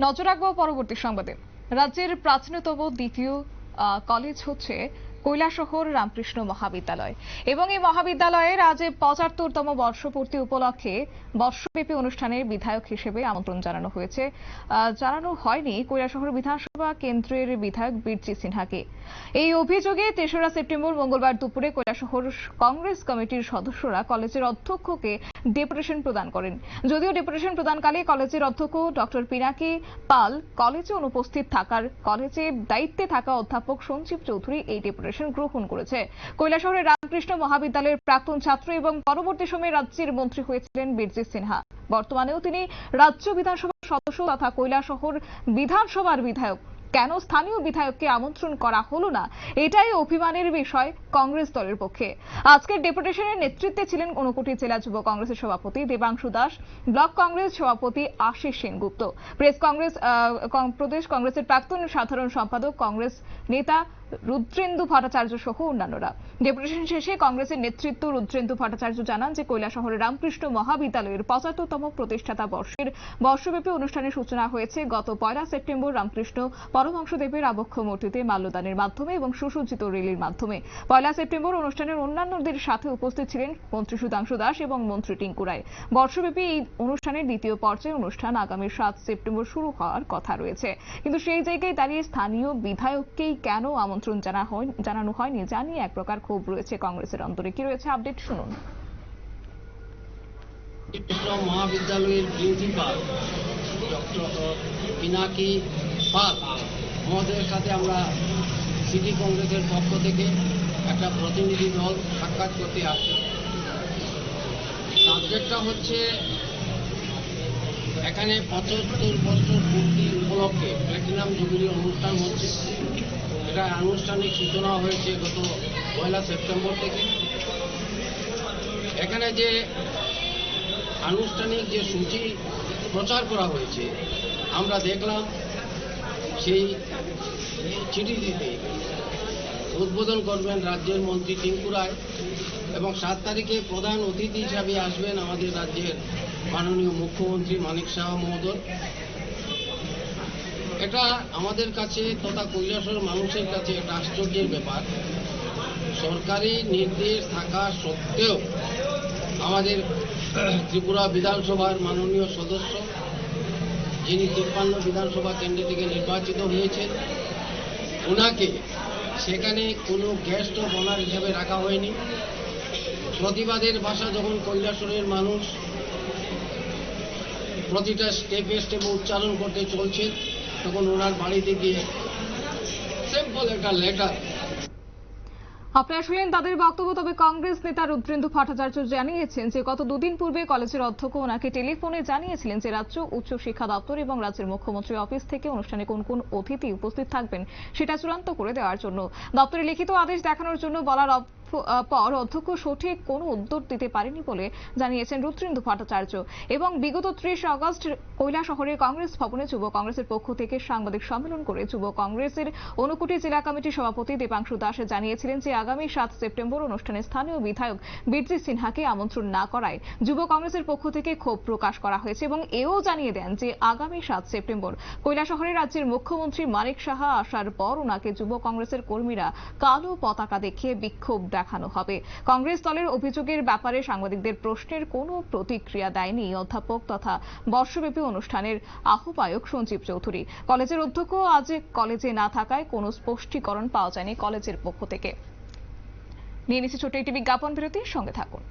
নজর রাখব পরবর্তী সংবাদে। রাজ্যের প্রাচীনতম দ্বিতীয় কলেজ হচ্ছে কৈলাসহর রামকৃষ্ণ মহাবিদ্যালয়। এবং এই মহাবিদ্যালয়ের আজ পঁচাত্তরতম বর্ষপূর্তি উপলক্ষে বর্ষব্যাপী অনুষ্ঠানের বিধায়ক হিসেবে আমন্ত্রণ জানানো হয়েছে। জানানো হয়নি কৈলাসহর বিধানসভা কেন্দ্রের বিধায়ক বীরজি সিনহাকে। এই অভিযোগে তেসরা সেপ্টেম্বর মঙ্গলবার দুপুরে কৈলাসহর কংগ্রেস কমিটির সদস্যরা কলেজের অধ্যক্ষকে ডেপুটেশন প্রদান করেন। যদিও ডেপুটেশন প্রদানকালে কলেজের অধ্যক্ষ ডক্টর পিনাকি পাল কলেজে অনুপস্থিত থাকার, কলেজে দায়িত্বে থাকা অধ্যাপক সঞ্জীব চৌধুরী এই ডেপুটেশন গ্রহণ করেছে। কৈলাসহরের রামকৃষ্ণ মহাবিদ্যালয়ের প্রাক্তন ছাত্র এবং পরবর্তী সময়ে রাজ্যের মন্ত্রী হয়েছিলেন বীরজিৎ সিনহা। বর্তমানেও তিনি রাজ্য বিধানসভার সদস্য তথা কৈলাসহর বিধানসভার বিধায়ক। কেন স্থানীয় বিধায়ককে আমন্ত্রণ করা হলো না? এটাই অভিমানের বিষয় কংগ্রেস দলের পক্ষে। আজকের ডেপুটেশনের নেতৃত্বে ছিলেন ঊনকোটি জেলা যুব কংগ্রেসের সভাপতি দেবাংশু দাস, ব্লক কংগ্রেস সভাপতি আশিস সেনগুপ্ত, প্রেস কংগ্রেস প্রদেশ কংগ্রেসের প্রাক্তন সাধারণ সম্পাদক কংগ্রেস নেতা রুদ্রেন্দু ভট্টাচার্য সহ অন্যান্যরা। ডেপুটেশন শেষে কংগ্রেসের নেতৃত্ব রুদ্রেন্দু ভট্টাচার্য জানান যে, কৈলাসহরের রামকৃষ্ণ মহাবিদ্যালয়ের পঁচাত্তরতম প্রতিষ্ঠাতা বর্ষের বর্ষব্যাপী অনুষ্ঠানের সূচনা হয়েছে। গত পয়লা সেপ্টেম্বর রামকৃষ্ণ পরমহংসদেবের আবক্ষ মূর্তিতে মাল্যদানের মাধ্যমে এবং সুসজ্জিত রেলির মাধ্যমে। পয়লা সেপ্টেম্বর অনুষ্ঠানের অন্যান্যদের সাথে উপস্থিত ছিলেন মন্ত্রী সুধাংশু দাস এবং মন্ত্রী টিঙ্কু রায়। বর্ষব্যাপী এই অনুষ্ঠানের দ্বিতীয় পর্যায়ে অনুষ্ঠান আগামী সাত সেপ্টেম্বর শুরু হওয়ার কথা রয়েছে। কিন্তু সেই জায়গায় দাঁড়িয়ে স্থানীয় বিধায়ককেই কেন আমন্ত্রণ জানা হয়- জানানো হয়নি জানিয়ে এক প্রকার ক্ষোভ রয়েছে কংগ্রেসের অন্তরে কি রয়েছে আপডেট শুনুন। মহাবিদ্যালয়ের প্রিন্সিপাল ডক্টর পিনাকি পাল মহোদয়ের সাথে আমরা সিটি কংগ্রেসের পক্ষ থেকে একটা প্রতিনিধি দল সাক্ষাৎ করতে আসছি। সাবজেক্টটা হচ্ছে এখানে পঁচাত্তর বছর পূর্তি উপলক্ষে প্ল্যাটিনাম জুবিলির অনুষ্ঠান হচ্ছে। এটা আনুষ্ঠানিক সূচনা হয়েছে গত পয়লা সেপ্টেম্বর থেকে। এখানে যে আনুষ্ঠানিক যে সূচি প্রচার করা হয়েছে, আমরা দেখলাম সেই চিঠিটিতে উদ্বোধন করবেন রাজ্যের মন্ত্রী টিঙ্কু রায় এবং সাত তারিখে প্রধান অতিথি হিসাবে আসবেন আমাদের রাজ্যের মাননীয় মুখ্যমন্ত্রী মানিক শাহ মহোদয়। এটা আমাদের কাছে তথা কৈলাসর মানুষের কাছে একটা আশ্চর্যের ব্যাপার। সরকারি নির্দেশ থাকা সত্ত্বেও আমাদের ত্রিপুরা বিধানসভার মাননীয় সদস্য যিনি তিপ্পান্ন বিধানসভা কেন্দ্র থেকে নির্বাচিত হয়েছেন ওনাকে সেখানে কোনো গেস্ট অনার হিসেবে রাখা হয়নি। প্রতিবাদের ভাষা যখন কৈলাসরের মানুষ প্রতিটা স্টেপে স্টেপে উচ্চারণ করতে চলছে তখন ওনার বাড়িতে গিয়ে সিম্পল একটা লেটার আপনারা শুনলেন তাদের বক্তব্য, তবে কংগ্রেস নেতা রুদ্রেন্দু ভট্টাচার্য জানিয়েছেন যে গত দুদিন পূর্বে কলেজের অধ্যক্ষ ওনাকে টেলিফোনে জানিয়েছিলেন যে রাজ্য উচ্চ শিক্ষা দপ্তর এবং রাজ্যের মুখ্যমন্ত্রী অফিস থেকে অনুষ্ঠানে কোন কোন অতিথি উপস্থিত থাকবেন সেটা চূড়ান্ত করে দেওয়ার জন্য। দপ্তরে লিখিত আদেশ দেখানোর জন্য বলার পর অধ্যক্ষ সঠিক কোনো উত্তর দিতে পারেনি বলে জানিয়েছেন রুদ্রেন্দু ভট্টাচার্য। এবং বিগত ত্রিশ আগস্ট কৈলা শহরের কংগ্রেস ভবনে যুব কংগ্রেসের পক্ষ থেকে সাংবাদিক সম্মেলন করে যুব কংগ্রেসের অনুকুটি জেলা কমিটির সভাপতি দেবাংশু দাস জানিয়েছিলেন যে আগামী সাত সেপ্টেম্বর অনুষ্ঠানে স্থানীয় বিধায়ক বীরজি সিনহাকে আমন্ত্রণ না করায় যুব কংগ্রেসের পক্ষ থেকে ক্ষোভ প্রকাশ করা হয়েছে এবং এও জানিয়ে দেন যে আগামী সাত সেপ্টেম্বর কৈলা শহরে রাজ্যের মুখ্যমন্ত্রী মানিক সাহা আসার পর ওনাকে যুব কংগ্রেসের কর্মীরা কালো পতাকা দেখিয়ে বিক্ষোভ দেখানো হবে। কংগ্রেস দলের অভিযোগের ব্যাপারে সাংবাদিকদের প্রশ্নের কোনো প্রতিক্রিয়া দেয়নি অধ্যাপক তথা বর্ষব্যাপী অনুষ্ঠানের আহ্বায়ক সঞ্জীব চৌধুরী। কলেজের অধ্যক্ষ আজ কলেজে না থাকায় কোনো স্পষ্টীকরণ পাওয়া যায়নি কলেজের পক্ষ থেকে। নিয়ে নিচ্ছে ছোট একটি বিজ্ঞাপন বিরতির সঙ্গে থাকুন।